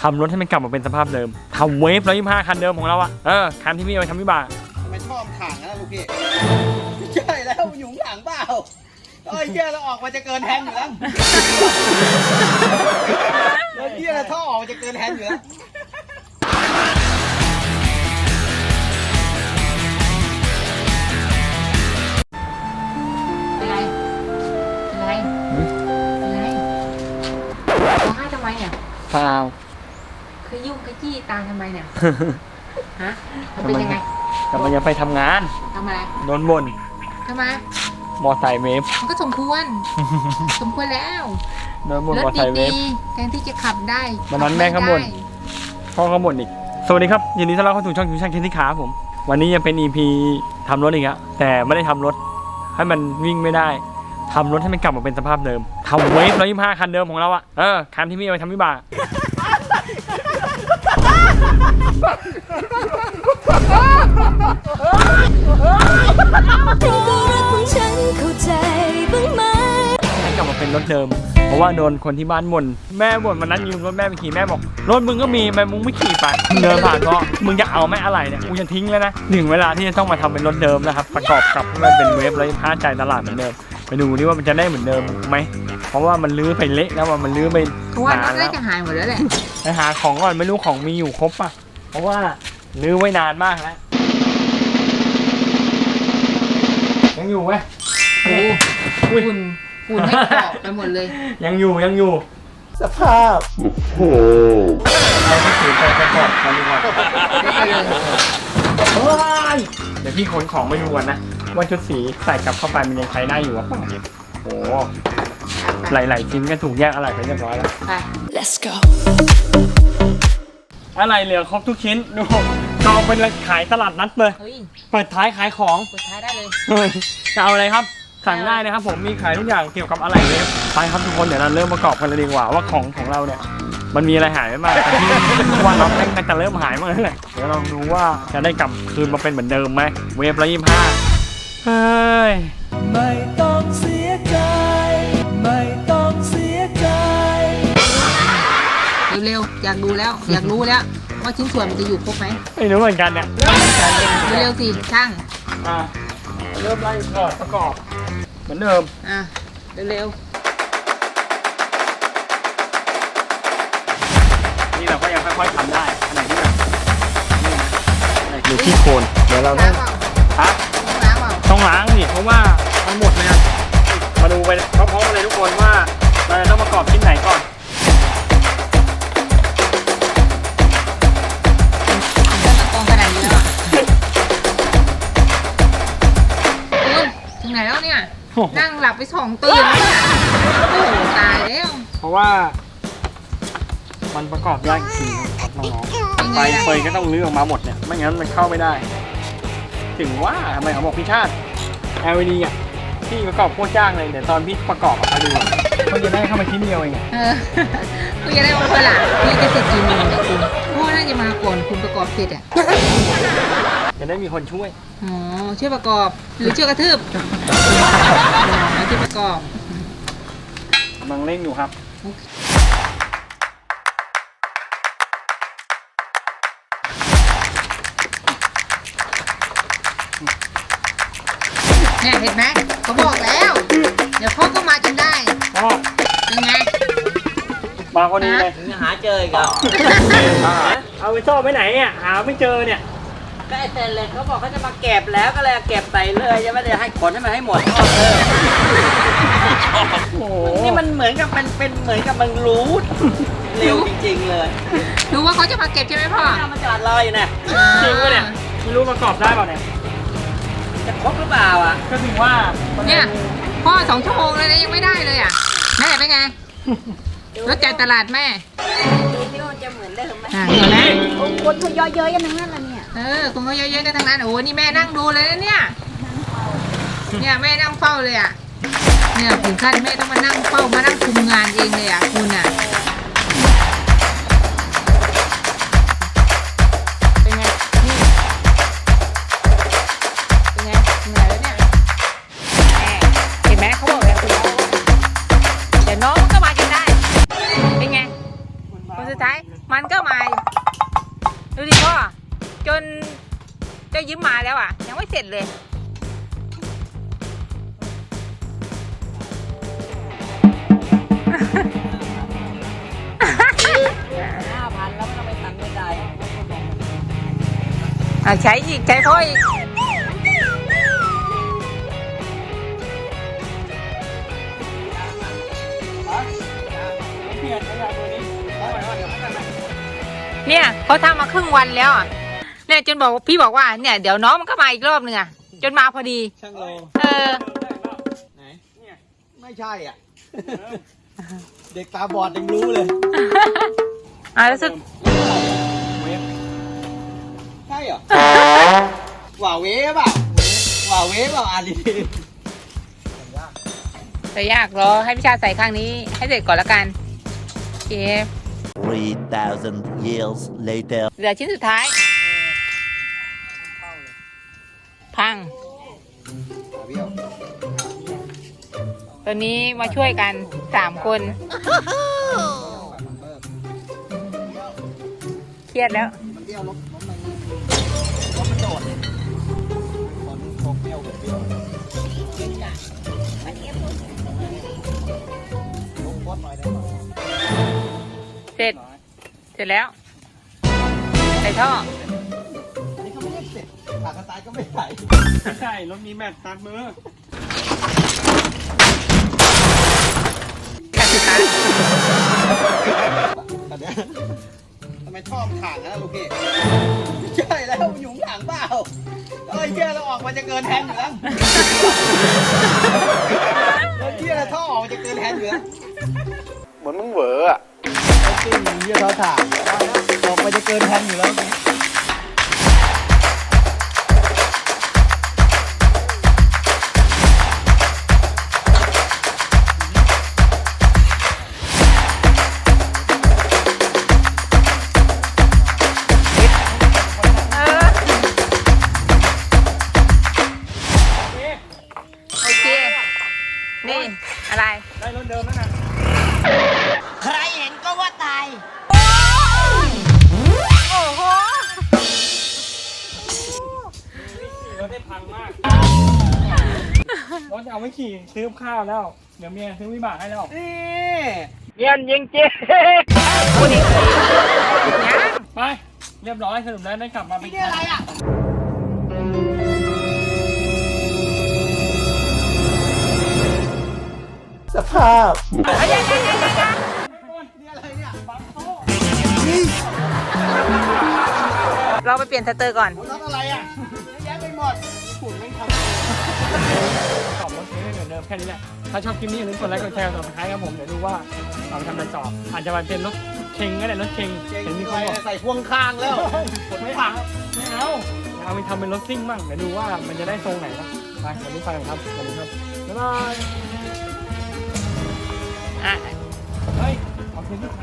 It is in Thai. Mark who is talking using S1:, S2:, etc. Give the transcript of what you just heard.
S1: ทำรถให้มันกลับมาเป็นสภาพเดิมทำเวฟร้อยยี่ห้าคันเดิมของเราอะเออคันที่พี่เอาไปทำวิบาก
S2: ทำไมชอบถ่างนะลูกพี่ไม่ใช่แล้วหยุงถ่างเปล่าไอ้เหี้ยเราออกมาจะเกินแทนอยู่แล้วไอ้เหี้ยเราท่อออกมาจะเกินแทนอยู่แล้ว
S3: เป็นไร เป็นไร เป็นไรร้องไห้ทำไมเนี่ย
S1: เปล่า
S3: คือ ยุ่งกระจี้ตามทำไมเนี่ย ฮะมันเป็นยังไง
S1: กำลังจะไปทำงาน
S3: ทำอะไร
S1: โดนบ่น
S3: ทำไม
S1: มอไซค์เวฟ
S3: มันก็สมควร สมควรแล้ว
S1: โดนบ่น
S3: รถ
S1: มอไซค์เวฟ
S3: ดีๆแทนที่จะขับได้
S1: วันนั้นแม่ข้างบน
S3: ขัไม่ได้
S1: พ่อเขาบ่นอีก สวัสดีครับยินดีต้อนรับเข้าสู่ช่องคิวช่างเคนที่ขาผม วันนี้ยังเป็น EP ทำรถอีกอะแต่ไม่ได้ทำรถ ให้มันวิ่งไม่ได้ทำรถให้มันกลับมาเป็นสภาพเดิมทำเวฟร้อยยี่ห้าคันเดิมของเราอะเออคันที่พี่เอาไปทำวิบาก
S4: ใจบ้างไหม
S1: ให้กลับมาเป็นรถเดิม เพราะว่าโดนคนที่บ้านบ่นแม่บ่นวันนั้นยืมรถแม่ไปขี่แม่บอกรถมึงก็มีทำไมมึงไม่ขี่ไปเดินผ่านก็มึงจะเอาแม่อะไรเนี่ยกูจะทิ้งแล้วนะถึงเวลาที่จะต้องมาทำเป็นรถเดิมแล้วครับประกอบกับให้มันเป็นเวฟเลยผ้าใจตลาดเหมือนเดิมไปดูดิว่ามันจะได้เหมือนเดิมไหมเพราะว่ามันลื้อไปเละแล้วว่ามันลื้อไป
S3: เพราะว่าร
S1: นา
S3: ถ
S1: น
S3: ได้
S1: แล้ว
S3: จะหายหมดแล้วแหละ
S1: ไปหาของก่อนไม่รู้ของมีอยู่ครบป่ะเพ ราะว่าลื้อไว้นานมากแล้วยังอยู่ไหม
S3: โอ้ฝุ่นฝุ่นให้เกาะไปหมดเลย
S1: ยังอยู่ยังอยู่
S2: สภาพ
S1: เราไปถือไปประกอบกันดีกว่า
S3: ได้เลย
S1: เฮ้ยเดี๋ยวพี่ขนของไปดูก่อนนะว่าชุดสีใส่กลับเข้าไปมันยังใช้ได้อยู่หรือเปล่าโอ้โหหลายๆชิ้นก็ถูกแยกอะไรไปเรียบร้อยแล้ว
S3: ไป
S4: Let's go
S1: อะไรเหลือครบทุกชิ้นดูจองเป็นขายตลาดนัดเลย
S3: เฮ้ย
S1: เปิดท้ายขายของ
S3: กดท้ายได้เลย
S1: เฮ้ยจะเอาอะไรครับสั่งได้นะครับผมมีขายทุกอย่างเกี่ยวกับอะไรเลยไปครับทุกคนเดี๋ยวเราเริ่มประกอบกันเลยดีกว่าว่าของของเราเนี่ยมันมีอะไรหายไปบ้างแต่ที่ว่าเราแม่งน่าจะเริ่มหายมาแล้วแหละเดี๋ยวเราดูว่าจะได้กลับคืนมาเป็นเหมือนเดิมไหมเวฟละยี่ห้าเฮ้ยา
S3: กดูแล้ว อยากรู้แล้ว ว่าชิ้นส่วนมันจะอยู่ครบไหม
S1: ไม่รู้เหมือนกันเนี่ย
S3: เร็วๆสิช่าง
S1: อะเริ่มไล่ก่อนประกอบ เหมือนเดิม
S3: อะเร็ว
S1: นี่เราก็ยังค่อยๆทำได้อันไหนที่แบบนี่นะดูที่โคนเดี๋ยวเรา
S3: ๆ
S1: ต้
S3: ล้า
S1: อง
S3: งเปล่า
S1: ฮะ
S3: ล้างเปล่า
S1: ต้องล้างนี่เพราะว่ามันหมดเลยอะมาดูไปพร้อมๆกันเลยทุกคนว่าเราจะต้องประกอบชิ้นไหนก่อน
S3: นี่ยนั่งหลับไปสองตื่นแล้วเนี่ยโอ้โหตายแล้ว
S1: เพราะว่า มันประกอบยากจริงๆครับน้อง
S3: เป็น
S1: ๆ
S3: ไง
S1: ไฟ
S3: ล่ะ
S1: เฟยก็ต้องลื้อออกมาหมดเนี่ยไม่งั้นมันเข้าไม่ได้ ถึงว่าทำไมเขาบอกพี่ชาติ LED อะพี่ประกอบโคตรยากเลยเดี๋ยวตอนพี่ประกอบอะมาดูมันจะได้เข้ามาชิ้นเดียวเอง
S3: เออคุณจะได้ว่าเมื่อไหร่พี่จะเสร็จกี่โมงเนี่ยคุณเพราะว่าน่าจะมาก่อนคุณประกอบเสร็จอะ
S1: จะได้มีคนช่วย
S3: อ๋อช่วยประกอบ หรือช่วยกระทืบอ๋อช่วยประกอบ
S1: กำลังเร่งอยู่ครับ
S3: เนี่ยเห็นไหมเขาบอกแล้ว เดี๋ยวพ่อก็มาจนได้
S1: พ่อ
S3: เป็นไง
S1: มาคนนี้เลย
S2: หาเจออีกแล้ว
S1: เอาไปซ่อนไว้ไหนเนี่ย หาไม่เจอเนี่ย
S5: ก็ไอเซนเลยเขาบอกเขาจะมาเก็บแล้วก็เลยเก็บไปเลยยังไม่ได้ให้ขนให้มันให้หมดเออ
S1: โอ้โห
S5: นี่มันเหมือนกับเป็นเป็นเหมือนกับมึงรู้เร็วจริงๆเลย
S3: รู้ว่าเขาจะมาเก็บใช่ไหมพ่อ
S5: เอามาจอดรออยู่นะ
S1: จริงปะเนี่ยไม่รู้ประกอบได้เปล่าเนี่ย
S5: จะครบหรือเปล่าอะ
S1: ก็ถึงว่ามั
S3: เนี่ยพ่อสองชั่วโมงเลยนะยังไม่ได้เลยอะแม่เป็นไงรถจ่ายตลาดแม่
S6: ดูที่ว่าจะเหมือนเดิมไหม
S3: อะเห็นไหม
S6: โอ้คนเขาเยอะเย้ยกันทั้งนั้นละ เนี่ย
S3: เออคงเขาเยอะๆกันทั้งนั้น โอ้โหนี่แม่นั่งดูเลยนะเนี่ย เนี่ยแม่นั่งเฝ้าเลยอะ เนี่ยถึงขั้นแม่ต้องมานั่งเฝ้ามานั่งคุมงานเองเลยอะคุณอะ จนเจ้ายิ้มมาแล้วอะ ยังไม่เสร็จเลย
S5: ห้าพันแล้วไม่ต้องไปตังค์ไม่ได้
S3: อะใช้อีกใช้พ่ออีก
S1: เปลี่ยนขยะตัวนี้เอาไว้ว่าเดี๋ยวเขาจะมา
S3: เนี่ยเขาทำมาครึ่งวันแล้วอะ เนี่ยจนบอกพี่บอกว่าเนี่ยเดี๋ยวน้องมันก็มาอีกรอบหนึ่งอะจนมาพอดี
S2: ช่างโล
S3: เออ
S2: ไหนไม่ใช่อะ เด็กตาบอดยังรู้เลย
S3: อะรู้สึก
S1: เวฟ
S2: ใช่เหรอหว่าเวฟเปล่าหว่าเวฟเปล่าอ่านดี
S3: แต่ยากรอให้พี่ชาใส่ข้างนี้ ให้เสร็จก่อนละกันโอเค
S7: 3,000 years later.
S3: เหลือชิ้นสุดท้าย พัง
S2: ๆเบี้ยว
S3: ตัวนี้มาช่วยกันสามคน เครียดแล้ว
S2: มันเบี้ยวรถรถมันรถมันโดดคนโคกเบี้ยวกับเบี้ยวลงโคตรหน่อยได้ไหม
S3: เสร็จ เสร็จแล้ว ใส่ท่อ
S2: ไม่ใส่
S1: ไม่ใช่รถมีแมตตัดมือ
S3: การสุดท้าย
S2: ตอนเนี้ยทำไมท่อมันข่างนะลูกพี่ใช่แล้วมันอยู่ข้างหลังเปล่าเอ้ยเชี่ยเราออกมาจะเกินแทนอยู่แล้วเฮ้ยเชี่ยท่อออกมาจะเกินแทนอยู่แล้ว
S8: เหมือนมึงเหวออะ
S2: ไอ้ติ้งเชี่ยท่อถ่างออกมาจะเกินแทนอยู่แล้ว
S3: ร
S1: ถเดิมแล้วนะ
S5: ใครเห็นก็ว่าตาย
S3: โอ้โห
S1: รถได้พังมากรถเอาไม่ขี่ซื้อกับข้าวแล้ว เดี๋ยวเมียซื้อวิบากให้แล้ว
S2: นี่
S1: เงียนยิงเจ๊
S3: คนนี้ยัง
S1: ไป เรียบร้อยสรุปแล้วได้กลับมาเป็น
S2: นี่อะไรอะ
S7: สภาพ
S3: เอายังยังยังยังยัง
S2: นี่อะไรเนี่ยบังโต๊ะ
S3: เราไปเปลี่ยนสเตอร์ก่อน
S2: รถอะไรอะเยอะแยะไปหมดฝุ่นไม่ทำ
S1: ตอบรถซื้อเหมือนเดิมแค่นี้แหละ ถ้าชอบคลิปนี้อย่าลืมกดไลค์กดแชร์กดติดตามครับผม เดี๋ยวดูว่าเราไปทำอะไรต่ออาจจะมาเป็นรถเชงก็ได้รถเชง
S2: เก่ง
S1: เห็นมีค
S2: อะไร
S1: นบอก
S2: ใส่พ่วงข้างแล้ว
S1: ไม่เอาไม่เอาเอาไปทำเป็นรถซิ่งบ้างเดี๋ยวดูว่ามันจะได้ทรงไหนนะไปวันนี้ไปกันครับสวัสดีครับบ๊ายบาย
S3: อะ